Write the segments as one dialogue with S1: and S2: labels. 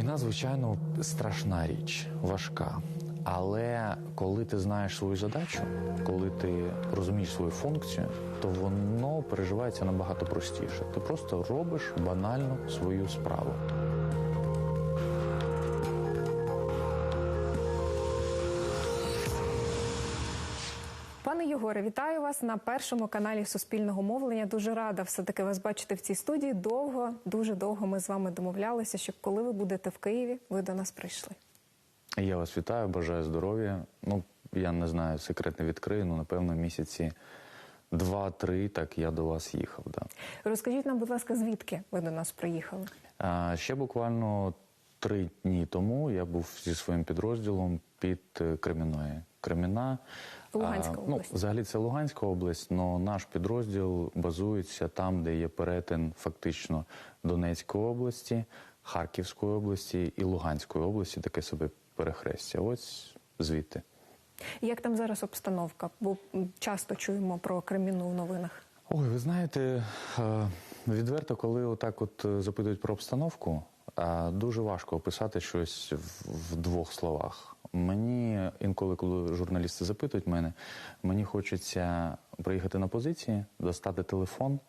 S1: Війна, звичайно, страшна річ, важка. Але коли ти знаєш свою задачу, коли ти розумієш свою функцію, то воно переживається набагато простіше. Ти просто робиш банально свою справу.
S2: Пане вітаю вас на першому каналі Суспільного мовлення. Дуже рада все таки вас бачити в цій студії. Довго, дуже довго ми з вами домовлялися, щоб коли ви будете в Києві, ви до нас прийшли.
S1: Я вас вітаю, бажаю здоров'я. Ну, я не знаю, секрет не відкрию, ну, напевно, місяці два-три, так я до вас їхав. Да.
S2: Розкажіть нам, будь ласка, звідки ви до нас приїхали?
S1: А, ще буквально три дні тому я був зі своїм підрозділом під е, Креміною. Креміна.
S2: Луганська
S1: а,
S2: область.
S1: Ну, взагалі це Луганська область, але наш підрозділ базується там, де є перетин фактично Донецької області, Харківської області і Луганської області, таке собі перехрестя. Ось звідти.
S2: Як там зараз обстановка? Бо часто чуємо про Креміну в новинах.
S1: Ой, ви знаєте, е, відверто, коли отак от е, запитують про обстановку, е, дуже важко описати щось в двох словах. Мені інколи, коли журналісти запитують мене, мені хочеться приїхати на позиції, достати телефон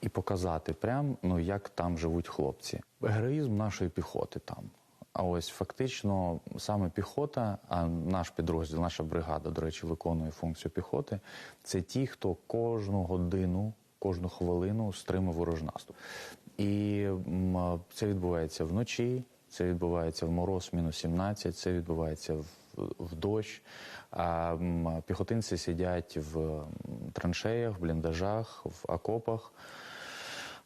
S1: і показати прям, ну як там живуть хлопці. Героїзм нашої піхоти там. А ось фактично саме піхота, а наш підрозділ, наша бригада, до речі, виконує функцію піхоти. Це ті, хто кожну годину, кожну хвилину стримує ворожий наступ. І це відбувається вночі, це відбувається в мороз мінус 17, це відбувається в, в дощ. А піхотинці сидять в траншеях, в бліндажах, в окопах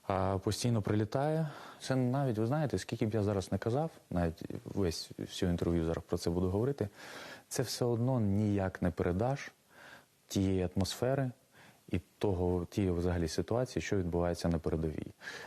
S1: а, постійно прилітає. Це навіть, ви знаєте, скільки б я зараз не казав, навіть весь всю інтерв'ю зараз про це буду говорити, це все одно ніяк не передаш тієї атмосфери і того, тієї взагалі ситуації, що відбувається на передовій.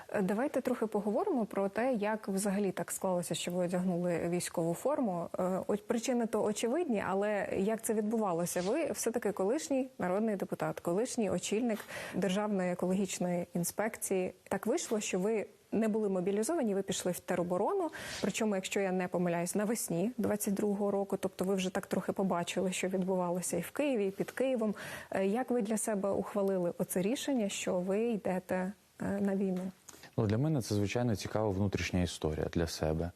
S2: Е, Давайте трохи поговоримо про те, як взагалі так склалося, що ви одягнули військову форму. Е, От причини то очевидні, але як це відбувалося? Ви все таки колишній народний депутат, колишній очільник Державної екологічної інспекції. Так вийшло, що ви. Не були мобілізовані, ви пішли в тероборону. Причому, якщо я не помиляюсь, навесні 22-го року, тобто ви вже так трохи побачили, що відбувалося і в Києві, і під Києвом. Е, Як ви для себе ухвалили оце рішення, що ви йдете е, на війну?
S1: Ну, для мене це звичайно цікава внутрішня історія для себе.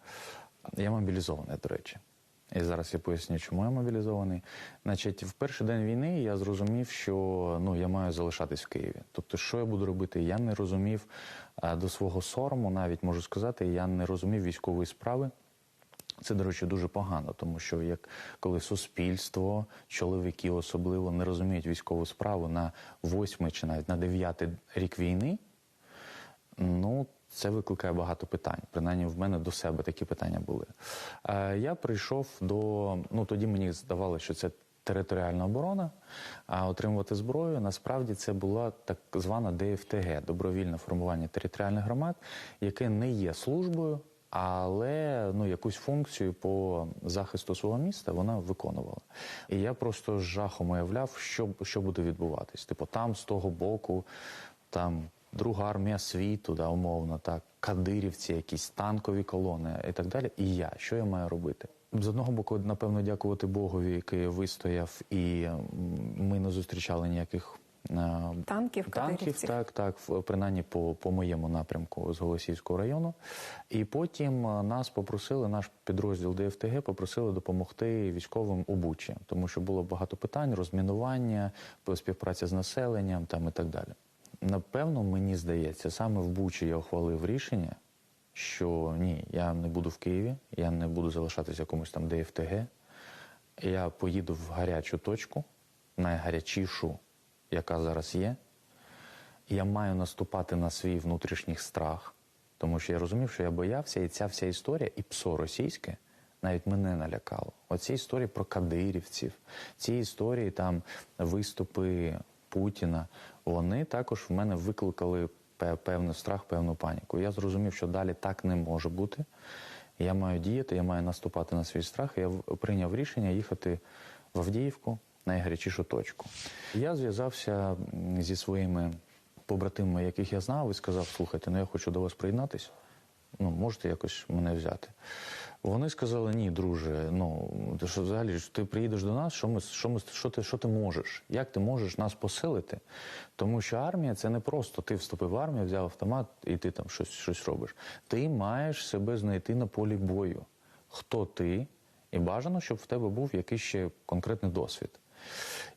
S1: Я мобілізований, до речі. І зараз я поясню, чому я мобілізований. Значить, в перший день війни я зрозумів, що ну я маю залишатись в Києві. Тобто, що я буду робити? Я не розумів до свого сорому, навіть можу сказати, я не розумів військової справи. Це, до речі, дуже погано, тому що як коли суспільство, чоловіки особливо не розуміють військову справу на восьмий чи навіть на дев'ятий рік війни, Ну, це викликає багато питань. Принаймні, в мене до себе такі питання були. Е, я прийшов до. Ну тоді мені здавалося, що це територіальна оборона, а отримувати зброю насправді це була так звана ДФТГ добровільне формування територіальних громад, яке не є службою. Але ну якусь функцію по захисту свого міста вона виконувала. І я просто з жахом уявляв, що, що буде відбуватись. Типу, там з того боку, там друга армія світу, да, умовно, так, кадирівці, якісь танкові колони і так далі. І я, що я маю робити? З одного боку, напевно, дякувати Богові, який вистояв, і ми не зустрічали ніяких. е,
S2: Танків,
S1: танків, так, так, принаймні по, по моєму напрямку з Голосіївського району. І потім е, нас попросили, наш підрозділ ДФТГ попросили допомогти військовим у Бучі, тому що було багато питань, розмінування, співпраця з населенням там і так далі. Напевно, мені здається, саме в Бучі я ухвалив рішення, що ні, я не буду в Києві, я не буду залишатися в якомусь там ДФТГ. Я поїду в гарячу точку, найгарячішу, яка зараз є. Я маю наступати на свій внутрішній страх, тому що я розумів, що я боявся, і ця вся історія, і псо російське навіть мене налякало. Оці історії про кадирівців, ці історії там виступи Путіна, вони також в мене викликали певний страх, певну паніку. Я зрозумів, що далі так не може бути. Я маю діяти, я маю наступати на свій страх. Я прийняв рішення їхати в Авдіївку, найгарячішу точку. Я зв'язався зі своїми побратимами, яких я знав, і сказав: слухайте, ну я хочу до вас приєднатись. Ну, можете якось мене взяти. Вони сказали: ні, друже, ну ти що взагалі ти приїдеш до нас, що ми що ми що ти, що ти можеш? Як ти можеш нас посилити? Тому що армія це не просто ти вступив в армію, взяв автомат і ти там щось, щось робиш. Ти маєш себе знайти на полі бою. Хто ти? І бажано, щоб в тебе був якийсь ще конкретний досвід.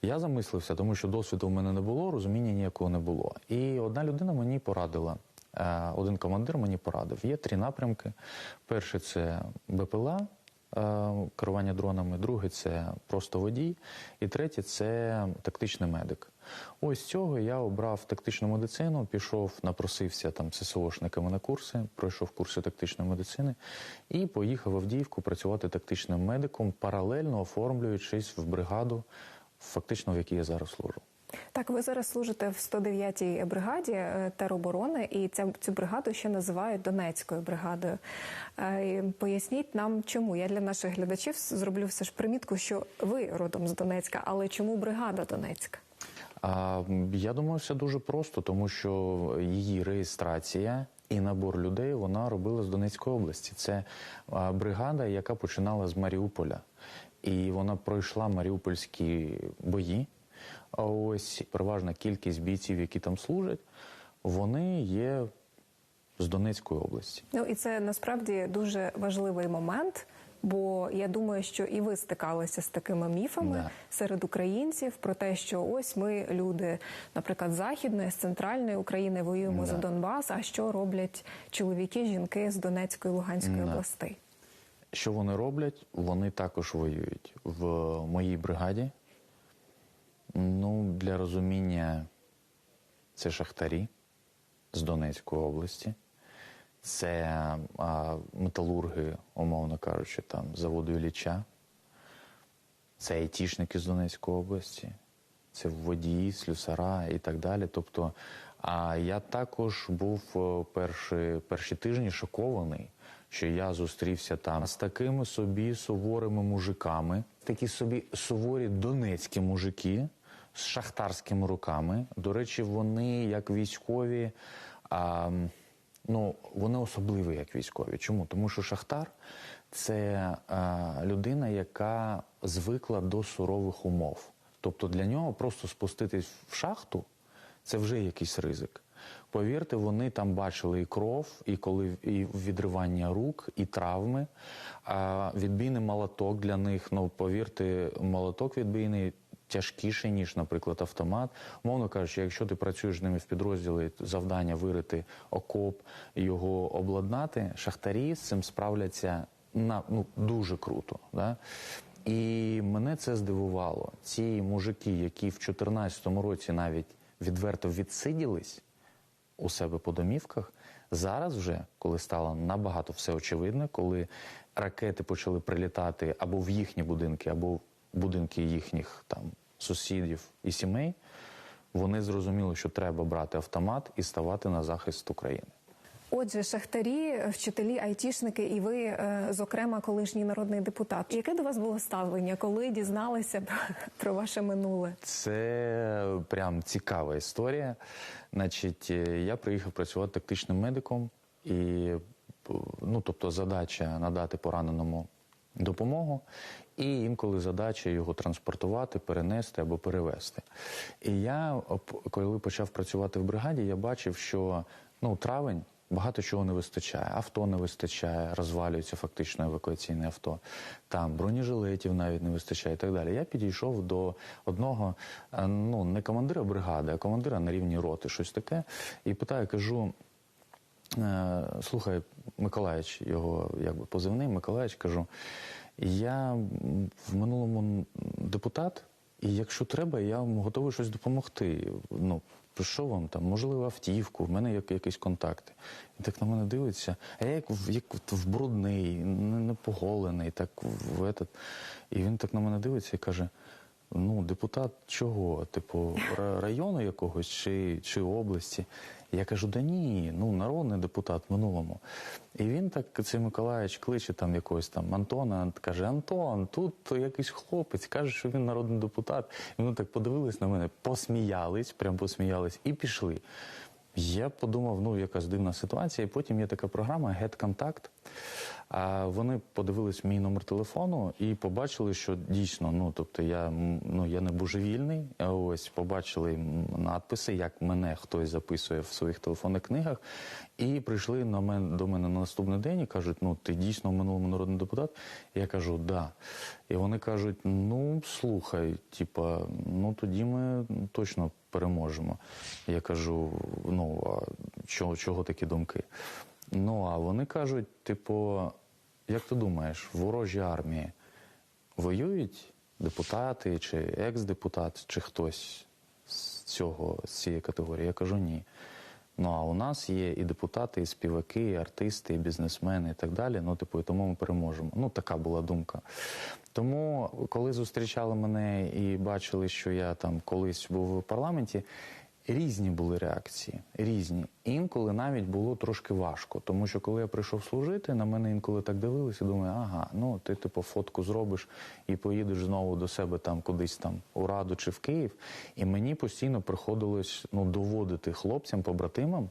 S1: Я замислився, тому що досвіду в мене не було, розуміння ніякого не було. І одна людина мені порадила. Е, Один командир мені порадив. Є три напрямки. Перший це БПЛА, е, керування дронами, другий це просто водій, і третій це тактичний медик. Ось цього я обрав тактичну медицину, пішов, напросився там ССОшниками на курси, пройшов курси тактичної медицини і поїхав в Авдіївку працювати тактичним медиком, паралельно оформлюючись в бригаду, фактично в якій я зараз служу.
S2: Так, ви зараз служите в 109-й бригаді е, тероборони, і ця цю бригаду ще називають Донецькою бригадою. Е, Поясніть нам, чому я для наших глядачів зроблю все ж примітку, що ви родом з Донецька, але чому бригада Донецька?
S1: А, я думаю, все дуже просто, тому що її реєстрація і набор людей вона робила з Донецької області. Це бригада, яка починала з Маріуполя, і вона пройшла маріупольські бої. А ось переважна кількість бійців, які там служать, вони є з Донецької області.
S2: Ну і це насправді дуже важливий момент. Бо я думаю, що і ви стикалися з такими міфами
S1: Да.
S2: серед українців про те, що ось ми люди, наприклад, західної, з центральної України воюємо за Донбас. А що роблять чоловіки, жінки з Донецької Луганської
S1: Да.
S2: областей?
S1: Що вони роблять? Вони також воюють в моїй бригаді. Ну, для розуміння, це шахтарі з Донецької області, це а, металурги, умовно кажучи, там заводу Ілліча, це айтішники з Донецької області, це водії, слюсара і так далі. Тобто, а я також був перші, перші тижні шокований, що я зустрівся там з такими собі суворими мужиками, такі собі суворі донецькі мужики з шахтарськими руками. До речі, вони як військові. А, Ну, вони особливі як військові. Чому? Тому що Шахтар це е, людина, яка звикла до сурових умов. Тобто для нього просто спуститись в шахту це вже якийсь ризик. Повірте, вони там бачили і кров, і коли і відривання рук, і травми. А відбійний молоток для них, ну повірте, молоток відбійний тяжкіший, ніж, наприклад, автомат. Умовно кажучи, якщо ти працюєш з ними в підрозділі, завдання вирити окоп, його обладнати, шахтарі з цим справляться на ну дуже круто. Да? І мене це здивувало. Ці мужики, які в 2014 році навіть відверто відсиділись у себе по домівках, зараз вже, коли стало набагато все очевидне, коли ракети почали прилітати або в їхні будинки, або в будинки їхніх там сусідів і сімей, вони зрозуміли, що треба брати автомат і ставати на захист України.
S2: Отже, шахтарі, вчителі, айтішники, і ви, е, зокрема, колишній народний депутат. Яке до вас було ставлення, коли дізналися про- ваше минуле?
S1: Це прям цікава історія. Значить, е, я приїхав працювати тактичним медиком, і ну, тобто, задача надати пораненому допомогу, і інколи задача його транспортувати, перенести або перевезти. І я, коли почав працювати в бригаді, я бачив, що ну, травень. Багато чого не вистачає. Авто не вистачає, розвалюється фактично евакуаційне авто. Там бронежилетів навіть не вистачає і так далі. Я підійшов до одного, е, ну не командира бригади, а командира на рівні роти, щось таке, і питаю, кажу. «Е, Слухай, Миколаївич, його якби позивний Миколаївич, кажу, я в минулому депутат, і якщо треба, я вам готовий щось допомогти. Ну, що вам там, можливо, автівку, в мене є якісь контакти. І так на мене дивиться, а я як, як в брудний, не, не поголений, так в этот. І він так на мене дивиться і каже: ну, депутат чого? Типу, району якогось чи, чи області? Я кажу, да ні, ну народний депутат в минулому. І він так, цей Миколаївич кличе там якогось там Антона, каже: Антон, тут якийсь хлопець, каже, що він народний депутат. І вони так подивились на мене, посміялись, прям посміялись, і пішли. Я подумав, ну якась дивна ситуація. Потім є така програма. А вони подивились мій номер телефону і побачили, що дійсно, ну тобто я ну я не божевільний. Ось побачили надписи, як мене хтось записує в своїх телефонних книгах, і прийшли на мен до мене на наступний день і кажуть: ну ти дійсно в минулому народний депутат. Я кажу, да. І вони кажуть: ну слухай, типа, ну тоді ми точно переможемо. Я кажу: ну а чого, чого такі думки? Ну а вони кажуть, типу, як ти думаєш, в ворожій армії воюють депутати чи екс-депутат, чи хтось з цього з цієї категорії? Я кажу ні. Ну а у нас є і депутати, і співаки, і артисти, і бізнесмени, і так далі. Ну, типу, і тому ми переможемо. Ну, така була думка. Тому, коли зустрічали мене і бачили, що я там колись був у парламенті, різні були реакції. Різні. Інколи навіть було трошки важко. Тому що коли я прийшов служити, на мене інколи так дивилися, думаю, ага, ну ти типу фотку зробиш і поїдеш знову до себе там кудись там у Раду чи в Київ. І мені постійно приходилось ну, доводити хлопцям, побратимам,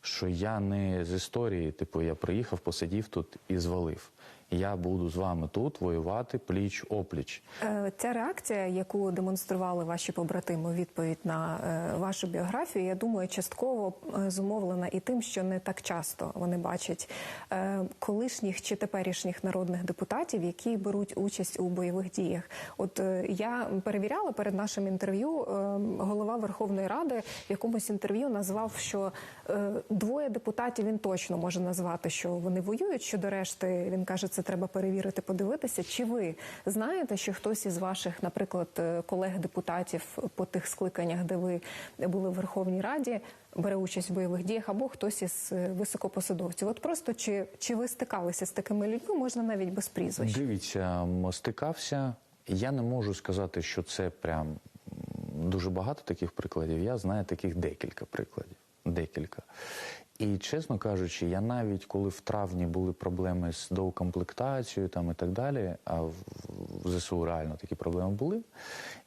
S1: що я не з історії, типу, я приїхав, посидів тут і звалив. Я буду з вами тут воювати пліч опліч.
S2: Е, Ця реакція, яку демонстрували ваші побратими відповідь на е, вашу біографію, я думаю, частково е, зумовлена і тим, що не так часто вони бачать колишніх чи теперішніх народних депутатів, які беруть участь у бойових діях. От я перевіряла перед нашим інтерв'ю, голова Верховної Ради в якомусь інтерв'ю назвав, що двоє депутатів він точно може назвати, що вони воюють. Щодо решти, він каже, це треба перевірити, подивитися. Чи ви знаєте, що хтось із ваших, наприклад, е, колег-депутатів по тих скликаннях, де ви були в Верховній Раді, бере участь в бойових діях, або хтось із е, високопосадовців? От просто чи, чи ви стикалися з такими людьми? Можна навіть без прізвищ.
S1: Дивіться, стикався. Я не можу сказати, що це прям дуже багато таких прикладів. Я знаю таких декілька прикладів. Декілька. І чесно кажучи, я навіть коли в травні були проблеми з доукомплектацією там і так далі, а в ЗСУ реально такі проблеми були.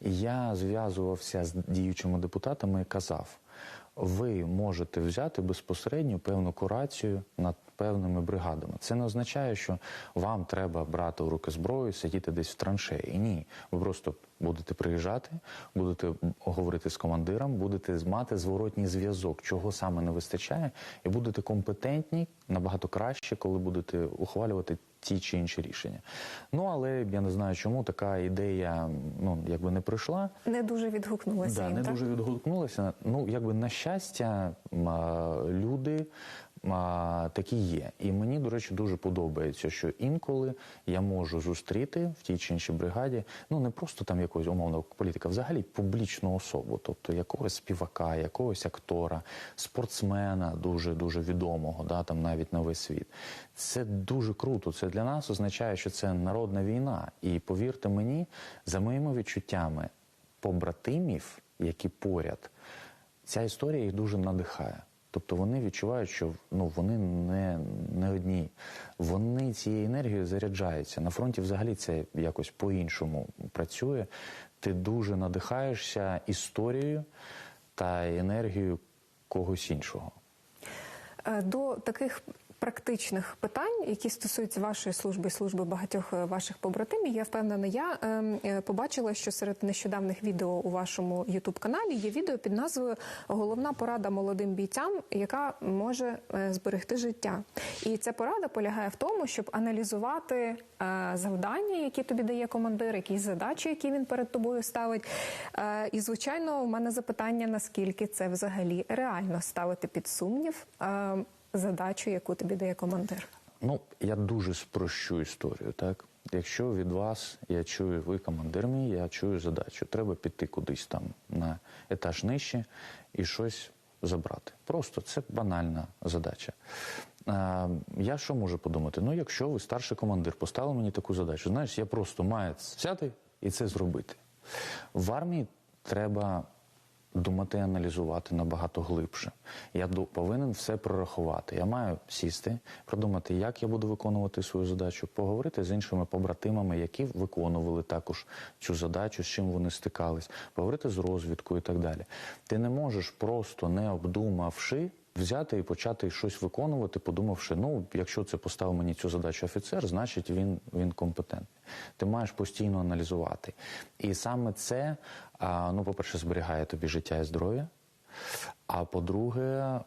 S1: Я зв'язувався з діючими депутатами і казав: ви можете взяти безпосередньо певну курацію над певними бригадами. Це не означає, що вам треба брати у руки зброю, сидіти десь в траншеї. Ні, ви просто будете приїжджати, будете говорити з командиром, будете мати зворотній зв'язок, чого саме не вистачає, і будете компетентні набагато краще, коли будете ухвалювати ті чи інші рішення. Ну але я не знаю, чому така ідея ну якби не прийшла.
S2: Не дуже відгукнулася
S1: Да,
S2: їм,
S1: не
S2: так?
S1: дуже відгукнулося. Ну, якби на щастя, люди такі є. І мені, до речі, дуже подобається, що інколи я можу зустріти в тій чи іншій бригаді, ну не просто там якогось умовного політика, взагалі публічну особу, тобто якогось співака, якогось актора, спортсмена дуже дуже відомого, да, там навіть на весь світ. Це дуже круто. Це для нас означає, що це народна війна. І повірте мені, за моїми відчуттями побратимів, які поряд, ця історія їх дуже надихає. Тобто вони відчувають, що ну вони не, не одні. Вони цією енергією заряджаються. На фронті взагалі це якось по-іншому працює. Ти дуже надихаєшся історією та енергією когось іншого.
S2: Е, До таких практичних питань, які стосуються вашої служби і служби багатьох е, ваших побратимів, я впевнена, я ем, е, побачила, що серед нещодавних відео у вашому ютуб каналі є відео під назвою Головна порада молодим бійцям, яка може е, зберегти життя. І ця порада полягає в тому, щоб аналізувати завдання, які тобі дає командир, якісь задачі, які він перед тобою ставить. І звичайно, у мене запитання: наскільки це взагалі реально ставити під сумнів е, задачу, яку тобі дає командир.
S1: Ну, я дуже спрощу історію, так? Якщо від вас я чую, ви командир мій, я чую задачу. Треба піти кудись там на етаж нижче і щось забрати. Просто це банальна задача. А, я що можу подумати? Ну, якщо ви старший командир, поставили мені таку задачу, знаєш, я просто маю взяти і це зробити. В армії треба думати аналізувати набагато глибше. Я повинен все прорахувати. Я маю сісти, продумати, як я буду виконувати свою задачу, поговорити з іншими побратимами, які виконували також цю задачу, з чим вони стикались, поговорити з розвідкою і так далі. Ти не можеш просто не обдумавши. Взяти і почати щось виконувати, подумавши, ну, якщо це поставив мені цю задачу офіцер, значить він, він компетентний. Ти маєш постійно аналізувати. І саме це, ну, по-перше, зберігає тобі життя і здоров'я. А по-друге,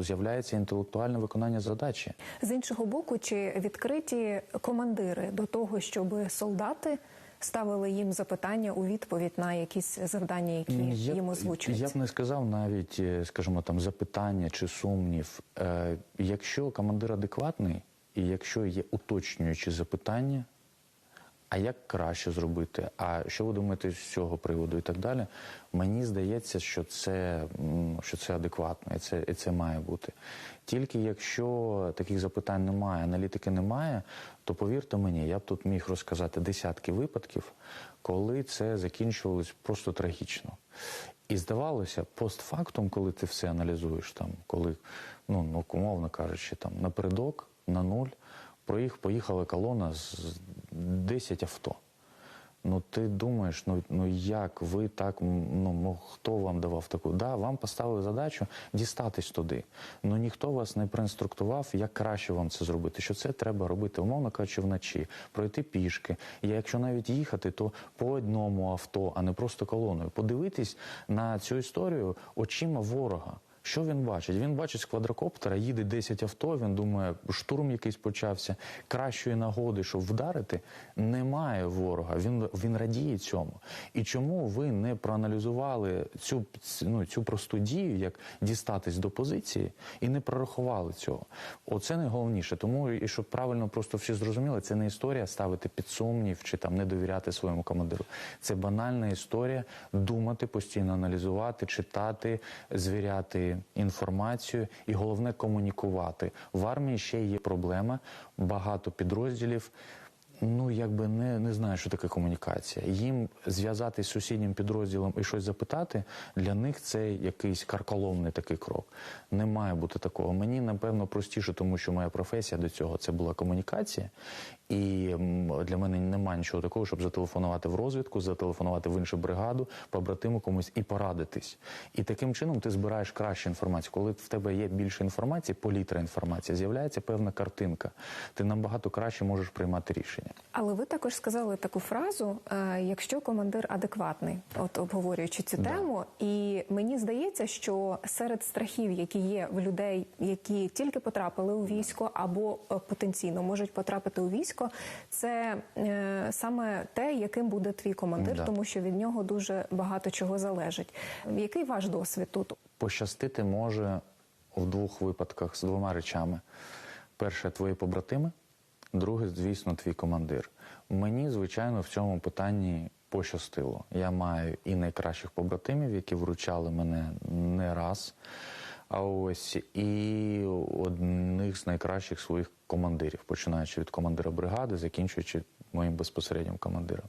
S1: з'являється інтелектуальне виконання задачі.
S2: З іншого боку, чи відкриті командири до того, щоб солдати ставили їм запитання у відповідь на якісь завдання, які
S1: Я
S2: їм озвучуються?
S1: Я б не сказав навіть, е, скажімо, там запитання чи сумнів. Е, якщо командир адекватний, і якщо є уточнюючі запитання, а як краще зробити, а що ви думаєте з цього приводу і так далі, мені здається, що це, що це адекватно і це, і це має бути. Тільки якщо таких запитань немає, аналітики немає, то повірте мені, я б тут міг розказати десятки випадків, коли це закінчувалось просто трагічно. І здавалося, постфактум, коли ти все аналізуєш, там, коли, ну, ну умовно кажучи, там напередок, на нуль, проїх, поїхала колона з 10 авто. Ну ти думаєш, ну, ну як ви так, ну, ну хто вам давав таку? Да, вам поставили задачу дістатись туди. Ну ніхто вас не проінструктував, як краще вам це зробити. Що це треба робити, умовно кажучи, вночі, пройти пішки. І якщо навіть їхати, то по одному авто, а не просто колоною. Подивитись на цю історію очима ворога. Що він бачить? Він бачить з квадрокоптера, їде 10 авто. Він думає, штурм якийсь почався. Кращої нагоди, щоб вдарити, немає ворога. Він він радіє цьому. І чому ви не проаналізували цю ну, цю просту дію, як дістатись до позиції, і не прорахували цього? Оце найголовніше. Тому і щоб правильно просто всі зрозуміли, це не історія ставити під сумнів чи там не довіряти своєму командиру. Це банальна історія думати, постійно аналізувати, читати, звіряти інформацію і головне комунікувати. В армії ще є проблема, багато підрозділів. Ну, якби не, не знаю, що таке комунікація. Їм зв'язатись з сусіднім підрозділом і щось запитати, для них це якийсь карколомний такий крок. Не має бути такого. Мені, напевно, простіше, тому що моя професія до цього це була комунікація. І для мене немає нічого такого, щоб зателефонувати в розвідку, зателефонувати в іншу бригаду, побратиму комусь і порадитись. І таким чином ти збираєш кращу інформацію. Коли в тебе є більше інформації, політра інформації, з'являється певна картинка. Ти набагато краще можеш приймати рішення.
S2: Але ви також сказали таку фразу: е, якщо командир адекватний, от обговорюючи цю тему, і мені здається, що серед страхів, які є в людей, які тільки потрапили у військо або е, потенційно можуть потрапити у військо, це е, саме те, яким буде твій командир,
S1: Да.
S2: тому що від нього дуже багато чого залежить. Який ваш досвід тут?
S1: Пощастити може в двох випадках з двома речами: перше, твої побратими, друге, звісно, твій командир. Мені, звичайно, в цьому питанні пощастило. Я маю і найкращих побратимів, які вручали мене не раз. А ось і одних з найкращих своїх командирів, починаючи від командира бригади, закінчуючи моїм безпосереднім командиром.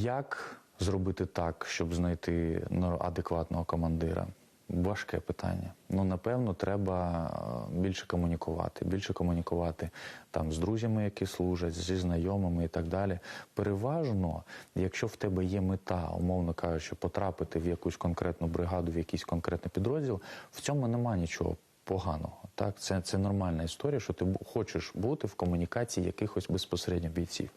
S1: Як зробити так, щоб знайти адекватного командира? Важке питання. Ну, напевно, треба е, більше комунікувати, більше комунікувати там з друзями, які служать, зі знайомими і так далі. Переважно, якщо в тебе є мета, умовно кажучи, потрапити в якусь конкретну бригаду, в якийсь конкретний підрозділ, в цьому немає нічого поганого. Так, це, це нормальна історія, що ти хочеш бути в комунікації якихось безпосередньо бійців.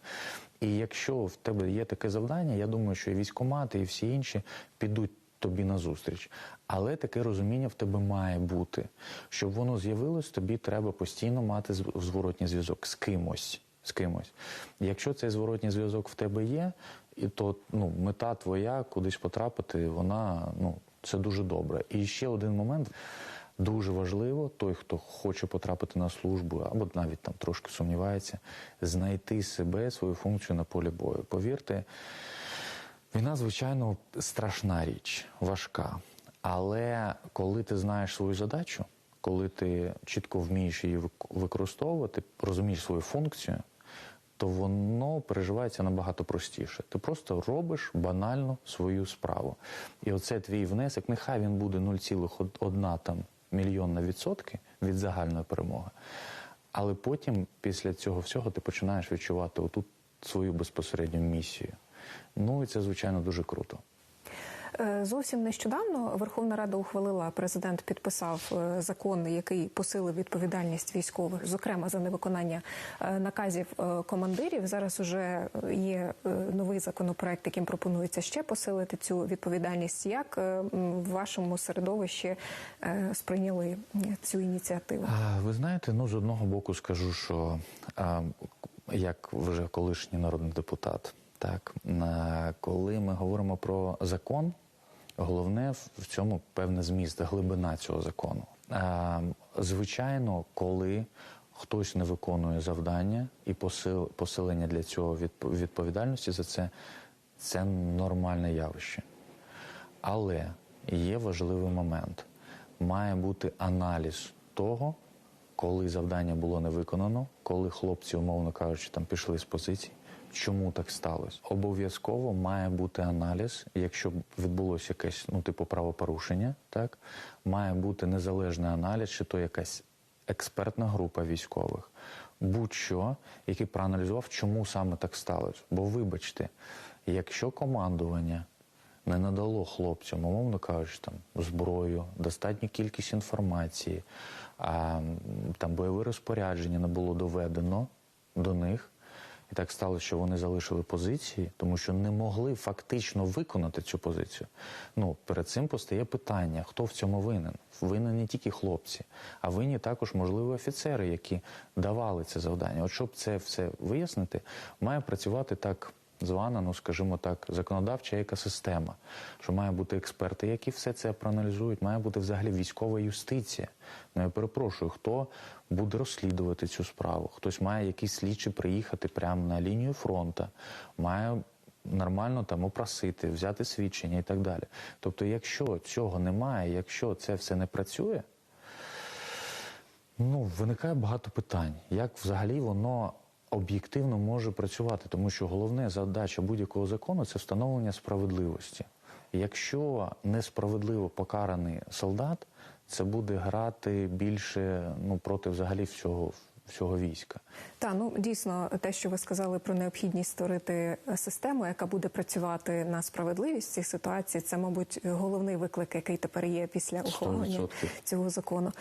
S1: І якщо в тебе є таке завдання, я думаю, що і військкомати, і всі інші підуть тобі назустріч. Але таке розуміння в тебе має бути. Щоб воно з'явилось, тобі треба постійно мати зв- зворотній зв'язок з кимось. З кимось. Якщо цей зворотній зв'язок в тебе є, і то ну, мета твоя кудись потрапити, вона ну, це дуже добре. І ще один момент. Дуже важливо, той, хто хоче потрапити на службу, або навіть там трошки сумнівається, знайти себе, свою функцію на полі бою. Повірте, війна, звичайно, страшна річ, важка. Але коли ти знаєш свою задачу, коли ти чітко вмієш її використовувати, розумієш свою функцію, то воно переживається набагато простіше. Ти просто робиш банально свою справу. І оце твій внесок, нехай він буде 0,1 там мільйонна відсотки від загальної перемоги. Але потім, після цього всього, ти починаєш відчувати отут свою безпосередню місію. Ну і це, звичайно, дуже круто.
S2: Е, Зовсім нещодавно Верховна Рада ухвалила, президент підписав е, закон, який посилив відповідальність військових, зокрема за невиконання е, наказів командирів. Зараз уже є новий законопроект, яким пропонується ще посилити цю відповідальність. Як в вашому середовищі сприйняли цю ініціативу?
S1: Ви знаєте, ну з одного боку скажу, що як вже колишній народний депутат, так коли ми говоримо про закон, головне в- цьому певний зміст, глибина цього закону. Звичайно, коли хтось не виконує завдання і посилення для цього відп- відповідальності за це, це нормальне явище. Але є важливий момент. Має бути аналіз того, коли завдання було не виконано, коли хлопці, умовно кажучи, там пішли з позицій. Чому так сталося? Обов'язково має бути аналіз, якщо відбулося якесь ну типу правопорушення, так має бути незалежний аналіз, чи то якась експертна група військових, будь-що, який проаналізував, чому саме так сталося. Бо вибачте, якщо командування не надало хлопцям, умовно кажучи, там зброю, достатню кількість інформації, а там бойове розпорядження не було доведено до них. І так сталося, що вони залишили позиції, тому що не могли фактично виконати цю позицію. Ну, перед цим постає питання, хто в цьому винен? Винен не тільки хлопці, а винні також, можливо, офіцери, які давали це завдання. От щоб це все вияснити, має працювати так звана, ну скажімо так, законодавча екосистема, що має бути експерти, які все це проаналізують, має бути взагалі військова юстиція. Ну я перепрошую, хто буде розслідувати цю справу? Хтось має якийсь слідчий приїхати прямо на лінію фронту, має нормально там опросити, взяти свідчення і так далі. Тобто, якщо цього немає, якщо це все не працює, Ну, виникає багато питань. Як взагалі воно об'єктивно може працювати? Тому що головна задача будь-якого закону це встановлення справедливості. Якщо несправедливо покараний солдат, це буде грати більше ну, проти взагалі всього, всього війська.
S2: Та ну дійсно те, що ви сказали про необхідність створити е, систему, яка буде працювати на справедливість цих ситуацій, це, мабуть, головний виклик, який тепер є після ухвалення
S1: 100%.
S2: цього закону.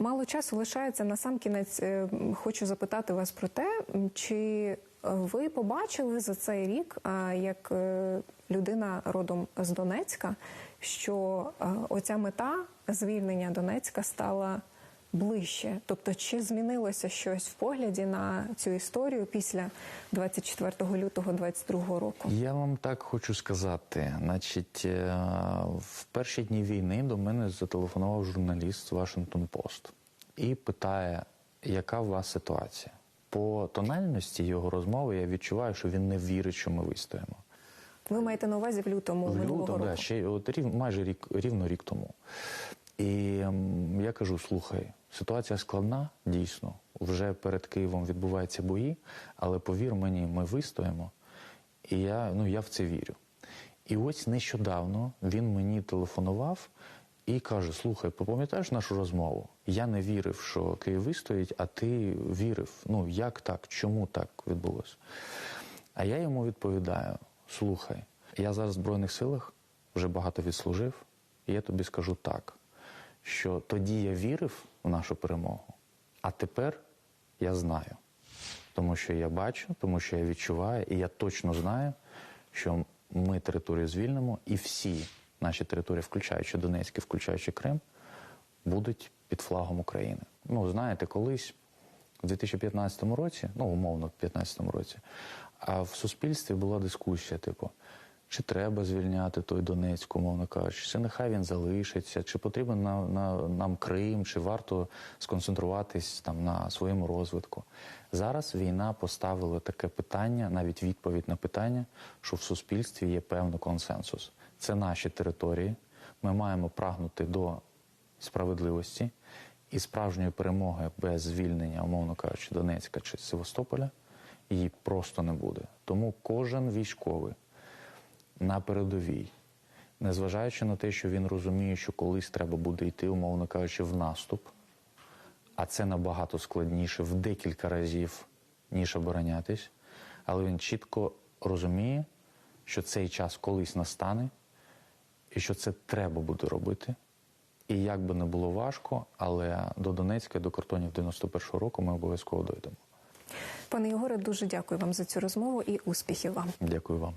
S2: Мало часу лишається на сам кінець. е, Хочу запитати вас про те, чи е, ви побачили за цей рік, як е, людина родом з Донецька, що оця мета звільнення Донецька стала ближче? Тобто, чи змінилося щось в погляді на цю історію після 24 лютого 22 року?
S1: Я вам так хочу сказати. Значить, е, в перші дні війни до мене зателефонував журналіст Washington Post і питає, яка у вас ситуація? По тональності його розмови я відчуваю, що він не вірить, що ми вистоїмо.
S2: Ви маєте на увазі в лютому
S1: В
S2: минулого
S1: лютому,
S2: року?
S1: да, ще от рів, майже рік, рівно рік тому. І я кажу: слухай, ситуація складна, дійсно. Вже перед Києвом відбуваються бої, але повір мені, ми вистоїмо. І я, ну, я в це вірю. І ось нещодавно він мені телефонував і каже: Слухай, пам'ятаєш нашу розмову? Я не вірив, що Київ вистоїть, а ти вірив. Ну як так? Чому так відбулося? А я йому відповідаю: слухай, я зараз в Збройних силах вже багато відслужив, і я тобі скажу так, що тоді я вірив в нашу перемогу, а тепер я знаю. Тому що я бачу, тому що я відчуваю, і я точно знаю, що ми територію звільнимо, і всі наші території, включаючи Донецьк включаючи Крим, будуть під флагом України. Ну, знаєте, колись у 2015 році, ну умовно, в 2015 році, а в суспільстві була дискусія, типу, чи треба звільняти той Донецьк, умовно кажучи, чи нехай він залишиться, чи потрібен на, на, нам Крим, чи варто сконцентруватись там на своєму розвитку. Зараз війна поставила таке питання, навіть відповідь на питання, що в суспільстві є певний консенсус. Це наші території. Ми маємо прагнути до справедливості і справжньої перемоги без звільнення, умовно кажучи, Донецька чи Севастополя, її просто не буде. Тому кожен військовий на передовій, незважаючи на те, що він розуміє, що колись треба буде йти, умовно кажучи, в наступ, а це набагато складніше в декілька разів, ніж оборонятись, але він чітко розуміє, що цей час колись настане, і що це треба буде робити. І як би не було важко, але до Донецька, до кордонів 91-го року ми обов'язково дойдемо.
S2: Пане Єгоре, дуже дякую вам за цю розмову і успіхів вам.
S1: Дякую вам.